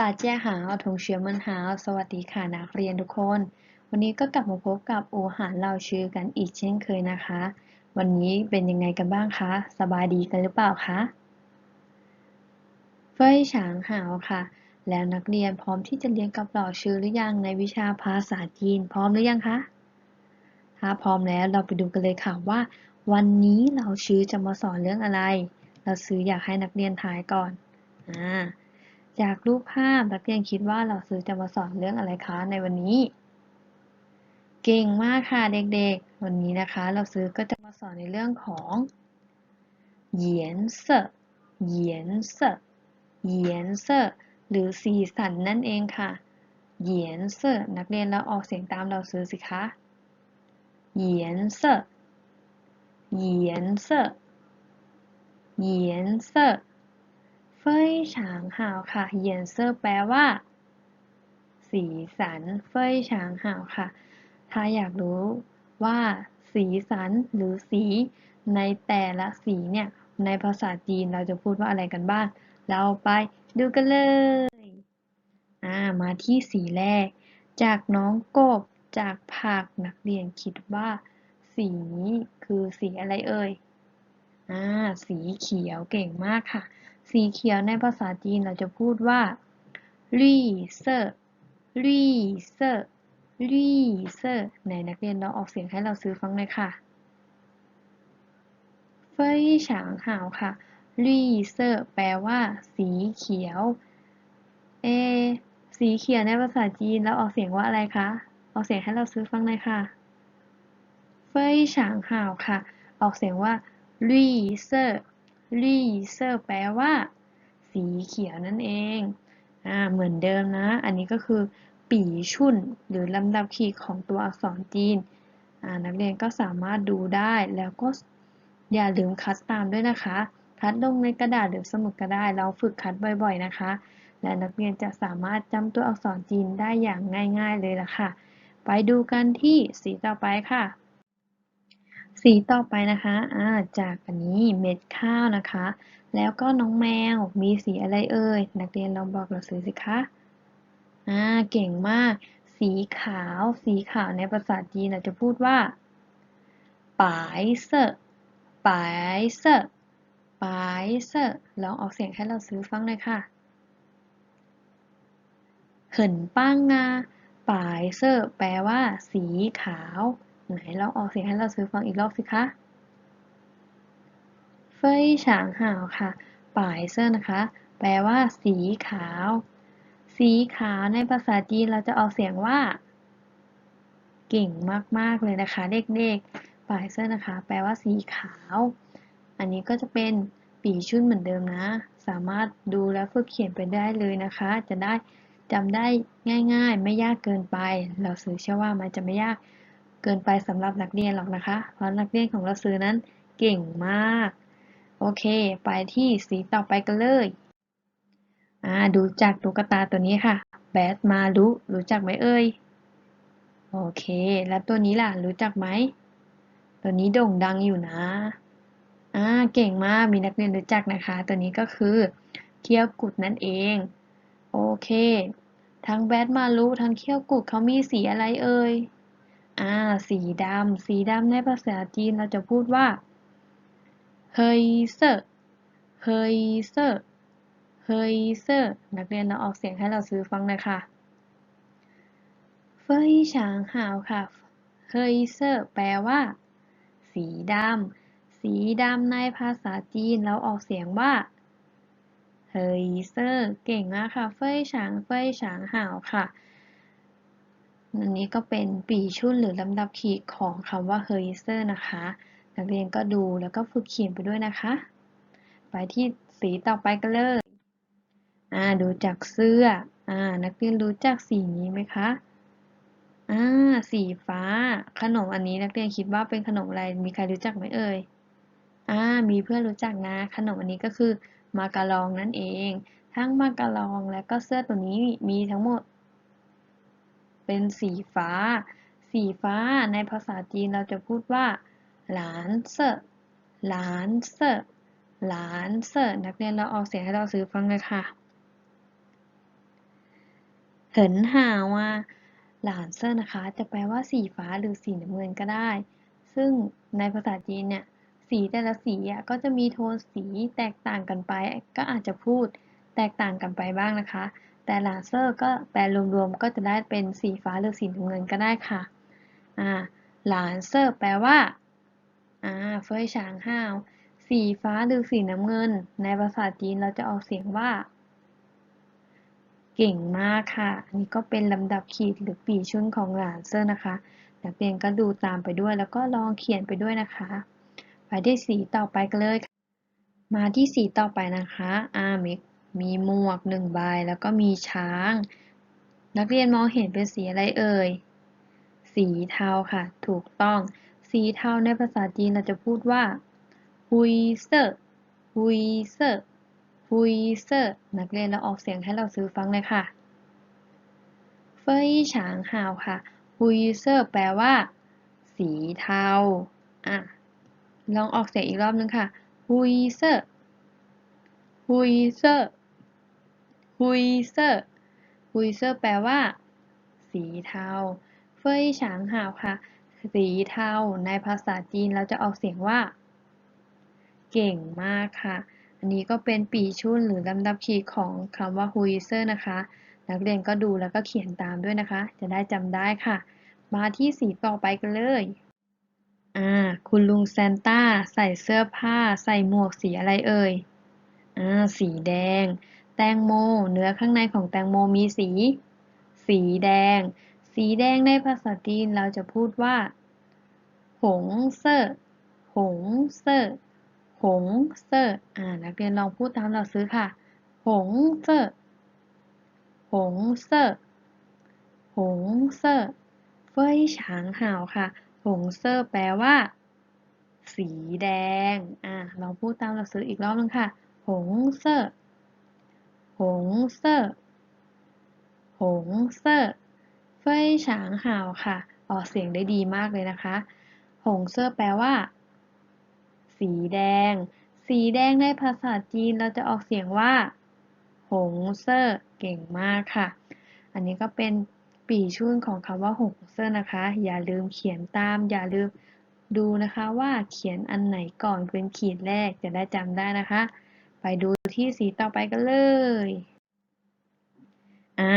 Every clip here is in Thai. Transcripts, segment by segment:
ตาเจียหาวทงเฉียมันหาวสวัสดีค่ะนักเรียนทุกคน วันนี้ก็กลับมาพบกับอูหารเราชื่อกันอีกเช่นเคยนะคะ วันนี้เป็นยังไงกันบ้างคะ สบายดีกันหรือเปล่าคะ เฟยฉางหาวค่ะ แล้วนักเรียนพร้อมที่จะเรียนกับหล่อชื่อหรือยังในวิชาภาษาจีนพร้อมหรือยังคะ ถ้าพร้อมแล้วเราไปดูกันเลยค่ะว่า วันนี้เราชื่อจะมาสอนเรื่องอะไร เราซื้ออยากให้นักเรียนถ่ายก่อน อ่า จากรูปภาพนักเรียนคิดว่าเราซื้อจะมาสอนเรื่องอะไรคะในวันนี้ เก่งมากค่ะเด็กๆ วันนี้นะคะเราซื้อก็จะมาสอนในเรื่องของเหยียนเสเหยียนเสเหยียนเสหรือสีสันนั่นเองค่ะเหยียนเสนักเรียนเราออกเสียงตามเราซื้อสิคะเหยียนเสเหยียนเสเหยียนเส เฟยฉางหาวค่ะเหยียนเซอร์แปลว่า สีสัน เฟยฉางหาวค่ะ ถ้าอยากรู้ว่าสีสันหรือสีในแต่ละสีเนี่ย ในภาษาจีนเราจะพูดว่าอะไรกันบ้าง เราไปดูกันเลย อ่า มาที่สีแรก จากน้องกบ จากผักนักเรียนคิดว่า สีนี้คือสีอะไรเอ่ย อ่า สีเขียวเก่งมากค่ะ สีเขียวในภาษาจีนเราจะพูดว่าลี่เซอร์ลี่เซอร์ลี่เซอร์ไหนนักเรียนเราออกเสียงให้เราซื้อฟังหน่อยค่ะเฟยฉางหาวค่ะลี่เซอร์แปลว่า สีเขียว เอ สีเขียวในภาษาจีนเราออกเสียงว่าอะไรคะ ออกเสียงให้เราซื้อฟังหน่อยค่ะเฟยฉางหาวค่ะ ออกเสียงว่าลี่เซอร์ ลี่เซอร์แปลว่า สีเขียวนั่นเอง อ่า เหมือนเดิมนะ อันนี้ก็คือ ปีชุ่น หรือลำดับขีดของตัวอักษรจีน อ่า นักเรียนก็สามารถดูได้ แล้วก็อย่าลืมคัดตามด้วยนะคะ คัดลงในกระดาษหรือสมุดก็ได้ เราฝึกคัดบ่อยๆนะคะ และนักเรียนจะสามารถจำตัวอักษรจีนได้อย่างง่าย ๆเลยละค่ะ ไปดูกันที่สีต่อไปค่ะ สีต่อไปนะคะอ่าจากอันนี้เม็ดข้าวนะคะ แล้วก็น้องแมวมีสีอะไรเอ่ย นักเรียนลองบอกเราซื้อสิคะอ่าเก่งมาก สีขาว สีขาวในภาษาจีนเราจะพูดว่าปายเซอปายเซอปายเซอลองออกเสียงให้เราซื้อฟังเลยค่ะเหินป้างงาปายเซอแปลว่า สีขาว ไหนลองออกเสียงให้เราซื้อฟังอีกรอบสิคะเฟยฉางหาวค่ะป่ายเซอร์นะคะ แปลว่า สีขาว สีขาวในภาษาจีนเราจะออกเสียงว่า เก่งมาก ๆ เลยนะคะ เด็กๆป่ายเซอร์นะคะ แปลว่าสีขาว อันนี้ก็จะเป็นปีชุ่นเหมือนเดิมนะ สามารถดูและฝึกเขียนไปได้เลยนะคะ จะได้จำได้ง่าย ๆ ไม่ยากเกินไป เราซื้อเชื่อว่ามันจะไม่ยาก เกินไปสำหรับนักเรียนหรอกนะคะ เพราะนักเรียนของเราซื้อนั้นเก่งมาก โอเค ไปที่สีต่อไปกันเลยอ่าดูจากตุ๊กตาตัวนี้ค่ะแบทมารุรู้จักไหมเอ่ยโอเค แล้วตัวนี้ล่ะ รู้จักไหม ตัวนี้โด่งดังอยู่นะอ่าเก่งมาก มีนักเรียนรู้จักนะคะ ตัวนี้ก็คือเคี้ยวกุดนั่นเอง โอเค ทั้งแบทมารุทั้งเคี้ยวกุดเขามีสีอะไรเอ่ย อ่า สีดำ สีดำในภาษาจีนเราจะพูดว่า เฮยเซอร์ เฮยเซอร์ เฮยเซอร์ นักเรียนเราออกเสียงให้เราซื้อฟังหน่อยค่ะ เฟยฉางหาวค่ะ เฮยเซอร์ แปลว่า สีดำ สีดำในภาษาจีนเราออกเสียงว่า เฮยเซอร์ เก่งมากค่ะ เฟยฉาง เฟยฉางหาวค่ะ อันนี้ก็เป็นปีชุ่นหรือลำดับขีดของคำว่าเฮอร์เซอร์นะคะ นักเรียนก็ดูแล้วก็ฝึกเขียนไปด้วยนะคะ ไปที่สีต่อไปกันเลยอ่าดูจากเสื้ออ่านักเรียนรู้จักสีนี้ไหมคะอ่าสีฟ้า ขนมอันนี้นักเรียนคิดว่าเป็นขนมอะไร มีใครรู้จักไหมเอ่ยอ่ามีเพื่อนรู้จักนะ ขนมอันนี้ก็คือมาการองนั่นเอง ทั้งมาการองและก็เสื้อตัวนี้มีทั้งหมด เป็นสีฟ้า สีฟ้าในภาษาจีนเราจะพูดว่าหลานเซอร์หลานเซอร์หลานเซอร์นักเรียนเราออกเสียงให้เราซื้อฟังเลยค่ะ เหินห่าว่าหลานเซอร์นะคะ จะแปลว่าสีฟ้าหรือสีน้ำเงินก็ได้ ซึ่งในภาษาจีนเนี่ยสีแต่ละสีอะก็จะมีโทนสีแตกต่างกันไป ก็อาจจะพูดแตกต่างกันไปบ้างนะคะ แต่หลานเซอร์ก็แปลรวมๆก็จะได้เป็นสีฟ้าหรือสีน้ำเงินก็ได้ค่ะอ่าหลานเซอร์แปลว่าอ่าเฟยฉางห้าวสีฟ้าหรือสีน้ำเงิน ในภาษาจีนเราจะออกเสียงว่า เก่งมากค่ะ อันนี้ก็เป็นลำดับขีดหรือปีชุนของหลานเซอร์นะคะนักเรียนก็ดูตามไปด้วยแล้วก็ลองเขียนไปด้วยนะคะ ไปที่สีต่อไปกันเลย มาที่สีต่อไปนะคะอามี มีหมวกหนึ่งใบแล้วก็มีช้าง นักเรียนมองเห็นเป็นสีอะไรเอ่ย สีเทาค่ะ ถูกต้อง สีเทาในภาษาจีนเราจะพูดว่าฮุยเซอร์ฮุยเซอร์ฮุยเซอร์นักเรียนเราออกเสียงให้เราซื้อฟังเลยค่ะ เฟยฉางหาวค่ะฮุยเซอร์แปลว่า สีเทา อะ ลองออกเสียงอีกรอบนึงค่ะฮุยเซ ฮุยเซอร์ฮุยเซอร์แปลว่า สีเทา เฟยฉางหาวค่ะ สีเทาในภาษาจีนเราจะออกเสียงว่า เก่งมากค่ะ อันนี้ก็เป็นปีชุนหรือลำดับขีดของคำว่าฮุยเซอร์นะคะ นักเรียนก็ดูแล้วก็เขียนตามด้วยนะคะ จะได้จำได้ค่ะ มาที่สีต่อไปกันเลยอ่าคุณลุงแซนต้าใส่เสื้อผ้า ใส่หมวกสีอะไรเอ่ยอ่าสีแดง แตงโม เนื้อข้างในของแตงโมมีสี สีแดง สีแดงในภาษาจีนเราจะพูดว่า หงเซ่อหงเซ่อหงเซ่ออ่านักเรียนลองพูดตามเราซื้อค่ะ หงเซ่อหงเซ่อหงเซ่อเฟยฉางหาวค่ะ หงเซ่อแปลว่า สีแดง อ่าลองพูดตามเราซื้ออีกรอบนึงค่ะ หงเซ่อ หงเซ่อหงเซ่อเฟยฉางห่าวค่ะ ออกเสียงได้ดีมากเลยนะคะ หงเซ่อแปลว่า สีแดง สีแดงในภาษาจีนเราจะออกเสียงว่า หงเซ่อเก่งมากค่ะ อันนี้ก็เป็นปีชุ่นของคำว่าหงเซ่อนะคะ อย่าลืมเขียนตาม อย่าลืมดูนะคะว่าเขียนอันไหนก่อนเป็นขีดแรกจะได้จำได้นะคะ ไปดูที่สีต่อไปกันเลย อ่า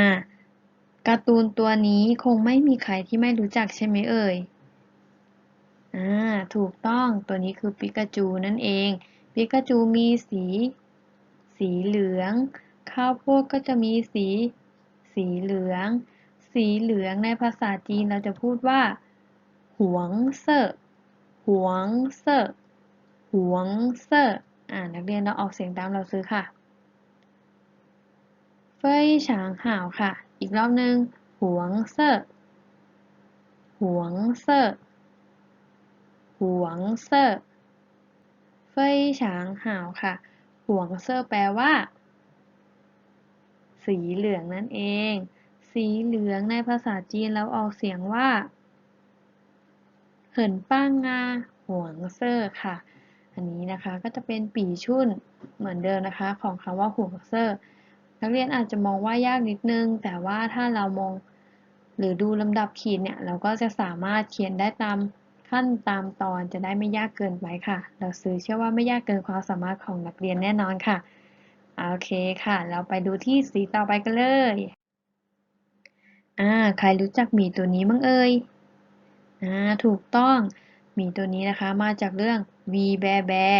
การ์ตูนตัวนี้คงไม่มีใครที่ไม่รู้จักใช่ไหมเอ่ย อ่า ถูกต้อง ตัวนี้คือปิกาจูนั่นเอง ปิกาจูมีสี สีเหลือง ข้าวโพดก็จะมีสี สีเหลือง สีเหลืองในภาษาจีนเราจะพูดว่าหวงเซ่อหวงเซ่อหวงเซ่อ อ่านักเรียนเราออกเสียงตามเราซื้อค่ะเฟยฉางห่าวค่ะ อีกรอบหนึ่งหวงเซ่อหวงเซ่อหวงเซ่อเฟยฉางห่าวค่ะหวงเซ่อแปลว่า สีเหลืองนั่นเอง สีเหลืองในภาษาจีนเราออกเสียงว่า เหินป้างงาหวงเซ่อค่ะ อันนี้นะคะก็จะเป็นปีชุ่นเหมือนเดิมนะคะ ของคำว่าหวงเซ่อนักเรียนอาจจะมองว่ายากนิดนึง แต่ว่าถ้าเรามองหรือดูลำดับขีดเนี่ย เราก็จะสามารถเขียนได้ตามขั้นตามตอนจะได้ไม่ยากเกินไปค่ะ เราซื้อเชื่อว่าไม่ยากเกินความสามารถของนักเรียนแน่นอนค่ะ โอเคค่ะ เราไปดูที่สีต่อไปกันเลย อ่า ใครรู้จักหมีตัวนี้บ้างเอ่ย อ่า ถูกต้อง หมีตัวนี้นะคะ มาจากเรื่อง V Bear Bear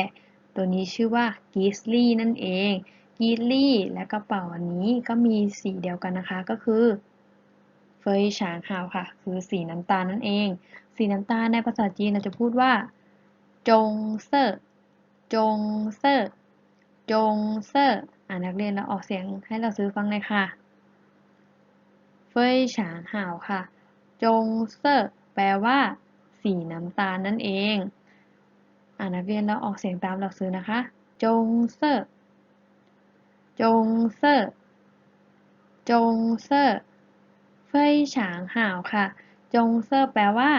ตัวนี้ชื่อว่า Grizzly นั่นเอง Grizzly และกระเป๋าอันนี้ก็มีสีเดียวกันนะคะก็คือเฟยฉางหาวค่ะ คือสีน้ำตาลนั่นเอง สีน้ำตาลในภาษาจีนเราจะพูดว่า จงเซ่อจงเซ่อจงเซ่ออ่านักเรียนเราออกเสียงให้เราซื้อฟังเลยค่ะ เฟยฉางหาวค่ะ จงเซ่อแปลว่า สีน้ำตาลนั่นเอง อ่านักเรียนเราออกเสียงตามเราซื้อนะคะ จงเซ่อจงเซ่อจงเซ่อเฟยฉางห่าวค่ะ จงเซ่อแปลว่า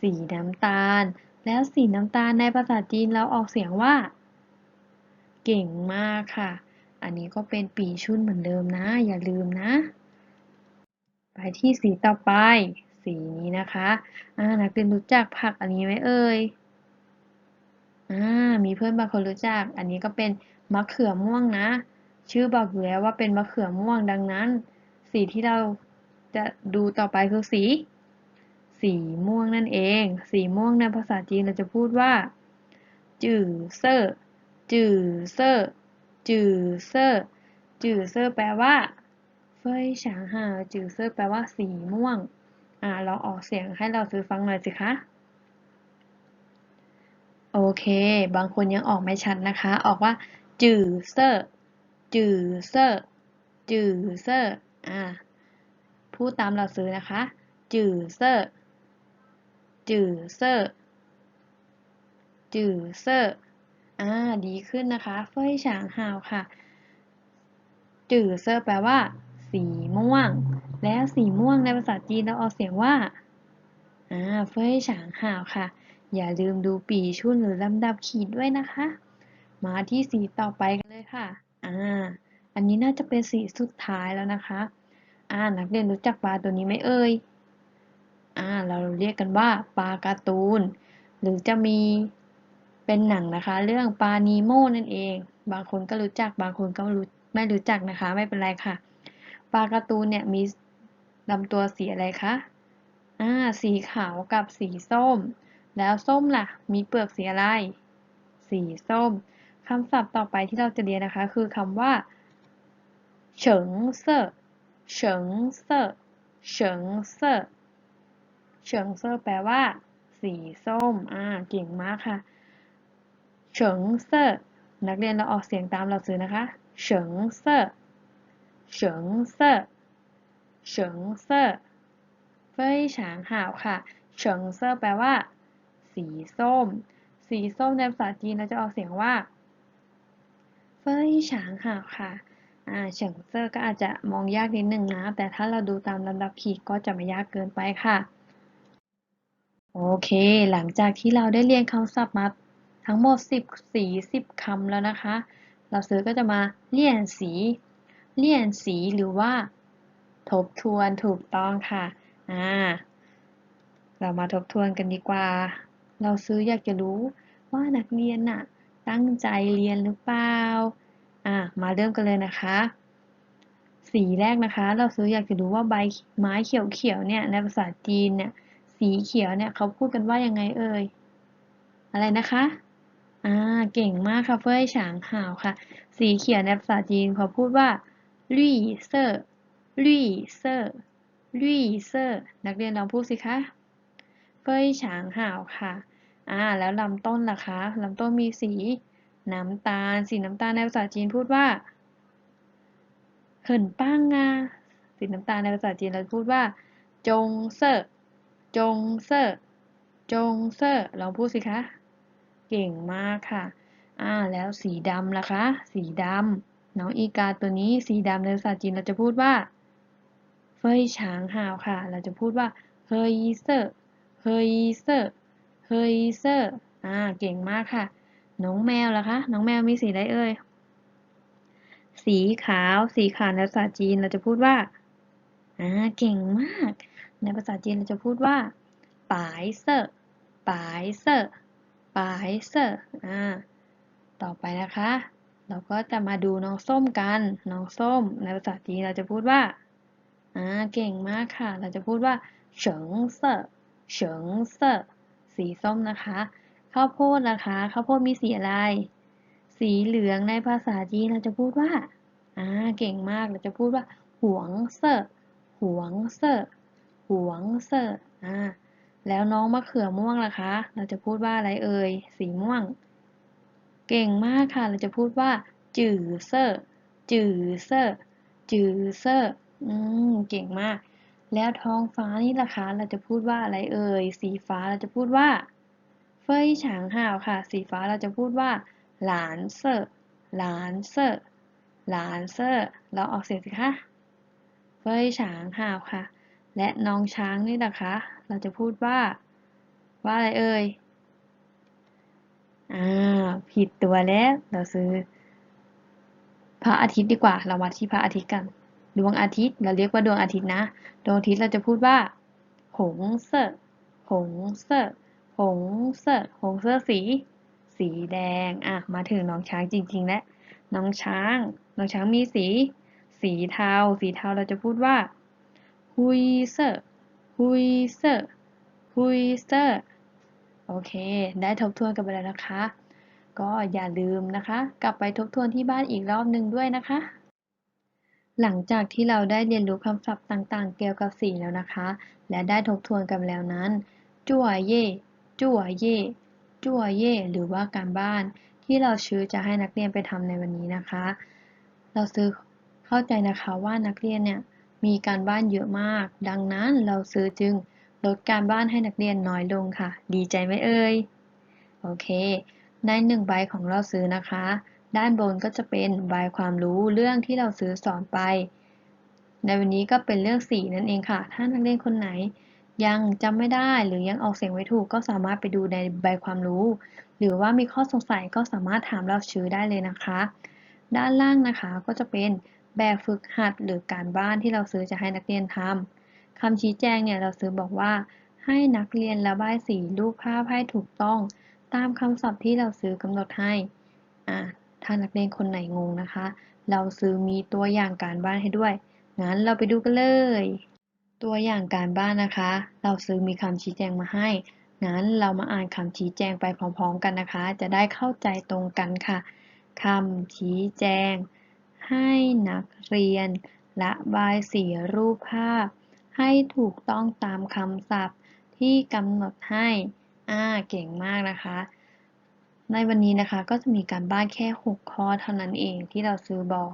สีน้ำตาล แล้วสีน้ำตาลในภาษาจีนเราออกเสียงว่า เก่งมากค่ะ อันนี้ก็เป็นปีชุนเหมือนเดิมนะ อย่าลืมนะ ไปที่สีต่อไป สีนี้นะคะอ่านักเรียนรู้จักผักอันนี้ไหมเอ่ยอ่ามีเพื่อนบางคนรู้จัก อันนี้ก็เป็นมะเขือม่วงนะ ชื่อบอกอยู่แล้วว่าเป็นมะเขือม่วงดังนั้น สีที่เราจะดูต่อไปคือสี สีม่วงนั่นเอง สีม่วงในภาษาจีนเราจะพูดว่า จื่อเซอร์จื่อเซอร์จื่อเซอร์จื่อเซอร์แปลว่าเฟยฉางหาจื่อเซอร์แปลว่าสีม่วง อ่าเราออกเสียงให้เราซื้อฟังหน่อยสิคะ โอเค บางคนยังออกไม่ชัดนะคะ ออกว่า จือเซอร์จือเซอร์จือเซอร์อ่าพูดตามเราซื้อนะคะ จือเซอร์จือเซอร์จือเซอร์อ่า ดีขึ้นนะคะ เฟยฉางหาวค่ะ จือเซอร์แปลว่า สีม่วง แล้วสีม่วงในภาษาจีนเราออกเสียงว่า อ่า เฟยฉางหาวค่ะ อย่าลืมดูปีชุ่นหรือลำดับขีดด้วยนะคะ มาที่สีต่อไปกันเลยค่ะ อ่า อันนี้น่าจะเป็นสีสุดท้ายแล้วนะคะ อ่า นักเรียนรู้จักปลาตัวนี้ไหมเอ่ย อ่า เราเรียกกันว่าปลาการ์ตูน หรือจะมีเป็นหนังนะคะ เรื่องปลานีโมนั่นเอง บางคนก็รู้จัก บางคนก็รู้ไม่รู้จักนะคะ ไม่เป็นไรค่ะ ปลาการ์ตูนเนี่ยมี ลำตัวสีอะไรคะ อ่า สีขาวกับสีส้ม แล้วส้มล่ะ มีเปลือกสีอะไร สีส้ม คำศัพท์ต่อไปที่เราจะเรียนนะคะ คือคำว่า เฉิงเซ่อเฉิงเซ่อเฉิงเซ่อเฉิงเซ่อแปลว่า สีส้ม อ่า เก่งมากค่ะ เฉิงเซ่อนักเรียนเราออกเสียงตามเราซื้อนะคะ เฉิงเซ่อเฉิงเซ่อ เฉิงเซ่อเฟยฉางหาวค่ะ เฉิงเซ่อแปลว่า สีส้ม สีส้มในภาษาจีนเราจะออกเสียงว่า เฟยฉางหาวค่ะเฉิงเซ่อก็อาจจะมองยากนิดนึงนะ แต่ถ้าเราดูตามลำดับขีดก็จะไม่ยากเกินไปค่ะ โอเค หลังจากที่เราได้เรียนคำศัพท์มาทั้งหมด 10 สี 10 คำแล้วนะคะ เราซื้อก็จะมาเลี่ยนสี เลี่ยนสีหรือว่า ทบทวนถูกต้องค่ะอ่าเรามาทบทวนกันดีกว่า เราซื้ออยากจะรู้ว่านักเรียนน่ะตั้งใจเรียนหรือเปล่าอ่ามาเริ่มกันเลยนะคะ สีแรกนะคะ เราซื้ออยากจะรู้ว่าใบไม้เขียวๆเนี่ยในภาษาจีนเนี่ยสีเขียวเนี่ยเขาพูดกันว่ายังไงเอ่ยอะไรนะคะอ่าเก่งมากค่ะเฟยฉางหาวค่ะ สีเขียวในภาษาจีนเขาพูดว่าลี่เซอร์ ลี่เซอร์ลี่เซอร์นักเรียนลองพูดสิคะเฟยฉางหาวค่ะอ่าแล้วลำต้นล่ะคะลำต้นมีสีน้ำตาล สีน้ำตาลในภาษาจีนพูดว่าเหินป้างงาสีน้ำตาลในภาษาจีนเราพูดว่า จงเซอร์จงเซอร์จงเซอร์ลองพูดสิคะ เก่งมากค่ะ อ่า แล้วสีดำล่ะคะ สีดำน้องอีกาตัวนี้สีดำในภาษาจีนเราจะพูดว่า เฟยฉางหาวค่ะ เราจะพูดว่าเฮยเซอร์เฮยเซอร์เฮยเซอร์อ่า เก่งมากค่ะ น้องแมวล่ะคะ น้องแมวมีสีอะไรเอ่ย สีขาว สีขาวในภาษาจีนเราจะพูดว่า อ่า เก่งมาก ในภาษาจีนเราจะพูดว่าปายเซอร์ปายเซอร์ปายเซอร์อ่า ต่อไปนะคะ เราก็จะมาดูน้องส้มกัน น้องส้ม ในภาษาจีนเราจะพูดว่า อ่าเก่งมากค่ะ เราจะพูดว่าเฉิงเซอร์เฉิงเซอร์สีส้มนะคะข้าวโพดนะคะข้าวโพดมีสีอะไร สีเหลืองในภาษาจีนเราจะพูดว่าอ่าเก่งมากเราจะพูดว่าหวงเซอร์หวงเซอร์หวงเซอร์อ่าแล้วน้องมะเขือม่วงล่ะคะ เราจะพูดว่าอะไรเอ่ยสีม่วง เก่งมากค่ะ เราจะพูดว่าจื่อเซอร์จื่อเซอร์จื่อเซอร์ อืม เก่งมาก แล้วท้องฟ้านี่ล่ะคะเราจะพูดว่าอะไรเอ่ย สีฟ้าเราจะพูดว่า เฟยฉางห่าวค่ะ สีฟ้าเราจะพูดว่า หลานเซอร์หลานเซอร์หลานเซอร์เราออกเสียงสิคะเฟยฉางห่าวค่ะ และน้องช้างนี่นะคะ เราจะพูดว่า ว่าอะไรเอ่ยอ่าผิดตัวแล้ว เราซื้อพระอาทิตย์ดีกว่า เรามาที่พระอาทิตย์กัน ดวงอาทิตย์ เราเรียกว่าดวงอาทิตย์นะ ดวงอาทิตย์เราจะพูดว่า หงเซอหงเซอหงเซอหงเซอสี สีแดง อะ มาถึงน้องช้างจริง ๆ แล้ว น้องช้าง น้องช้างมีสี สีเทา สีเทาเราจะพูดว่า ฮุยเซ่อฮุยเซ่อฮุยเซอโอเค ได้ทบทวนกันไปแล้วนะคะ ก็อย่าลืมนะคะ กลับไปทบทวนที่บ้านอีกรอบหนึ่งด้วยนะคะ หลังจากที่เราได้เรียนรู้คำศัพท์ต่างๆ เกี่ยวกับสีแล้วนะคะ และได้ทบทวนกันแล้วนั้น จั่วเย่จั่วเย่จั่วเย่หรือว่าการบ้านที่เราชื่อจะให้นักเรียนไปทำในวันนี้นะคะ เราซื้อเข้าใจนะคะว่านักเรียนเนี่ยมีการบ้านเยอะมาก ดังนั้นเราซื้อจึงลดการบ้านให้นักเรียนน้อยลงค่ะ ดีใจไหมเอ่ย โอเค ในหนึ่งใบของเราซื้อนะคะ ด้านบนก็จะเป็นใบความรู้เรื่องที่เราซื้อสอนไป ในวันนี้ก็เป็นเรื่องสีนั่นเองค่ะ ถ้านักเรียนคนไหนยังจำไม่ได้หรือยังออกเสียงไม่ถูกก็สามารถไปดูในใบความรู้ หรือว่ามีข้อสงสัยก็สามารถถามเราชื่อได้เลยนะคะ ด้านล่างนะคะก็จะเป็นแบบฝึกหัดหรือการบ้านที่เราซื้อจะให้นักเรียนทำคำชี้แจงเนี่ยเราซื้อบอกว่า ให้นักเรียนระบายสีรูปภาพให้ถูกต้อง ตามคำศัพท์ที่เราซื้อกำหนดให้อ่า ถ้านักเรียนคนไหนงงนะคะ เราซื้อมีตัวอย่างการบ้านให้ด้วย งั้นเราไปดูกันเลย ตัวอย่างการบ้านนะคะ เราซื้อมีคำชี้แจงมาให้ งั้นเรามาอ่านคำชี้แจงไปพร้อมๆกันนะคะ จะได้เข้าใจตรงกันค่ะคำชี้แจง ให้นักเรียนระบายสีรูปภาพ ให้ถูกต้องตามคำศัพท์ที่กำหนดให้ อ่า เก่งมากนะคะ ในวันนี้นะคะก็จะมีการบ้านแค่ 6 ข้อเท่านั้นเองที่เราซื้อบอก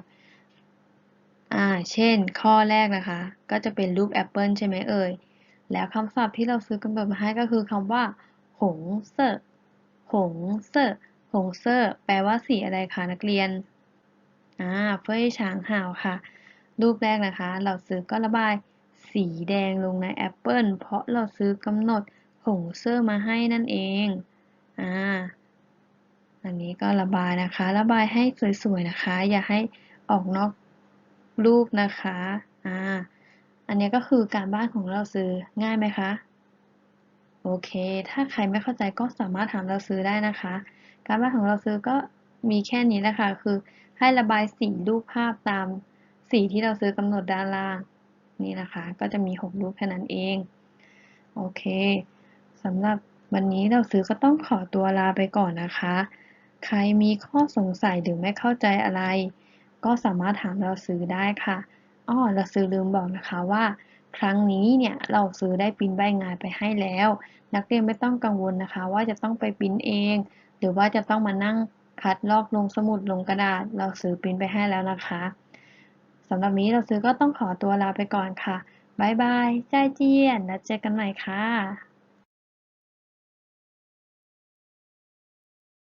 อ่า เช่น ข้อแรกนะคะ ก็จะเป็นรูปแอปเปิลใช่ไหมเอ่ย แล้วคำศัพท์ที่เราซื้อกำหนดมาให้ก็คือคำว่า หงเซ่อหงเซ่อหงเซ่อแปลว่าสีอะไรคะนักเรียน อ่า เฟยฉางห่าวค่ะ รูปแรกนะคะ เราซื้อก็ระบายสีแดงลงในแอปเปิลเพราะเราซื้อกำหนดหงเซ่อมาให้นั่นเอง อ่า อันนี้ก็ระบายนะคะ ระบายให้สวยๆนะคะ อย่าให้ออกนอกรูปนะคะอ่าอันนี้ก็คือการบ้านของเราซื้อง่ายไหมคะโอเค ถ้าใครไม่เข้าใจก็สามารถถามเราซื้อได้นะคะ การบ้านของเราซื้อก็มีแค่นี้แหละค่ะ คือให้ระบายสีรูปภาพตามสีที่เราซื้อกำหนดด้านล่างนี่นะคะ ก็จะมี 6 รูปแค่นั้นเอง โอเคสำหรับวันนี้เราซื้อก็ต้องขอตัวลาไปก่อนนะคะ ใครมีข้อสงสัยหรือไม่เข้าใจอะไร ก็สามารถถามเราซื้อได้ค่ะอ้อเราซื้อลืมบอกนะคะว่า ครั้งนี้เนี่ยเราซื้อได้ปริ้นใบงานไปให้แล้ว นักเรียนไม่ต้องกังวลนะคะ ว่าจะต้องไปปริ้นเอง หรือว่าจะต้องมานั่งคัดลอกลงสมุดลงกระดาษ เราซื้อปริ้นไปให้แล้วนะคะสำหรับนี้เราซื้อก็ต้องขอตัวลาไปก่อนค่ะบายบาย ใจเจียนแล้วเจอกันใหม่ค่ะ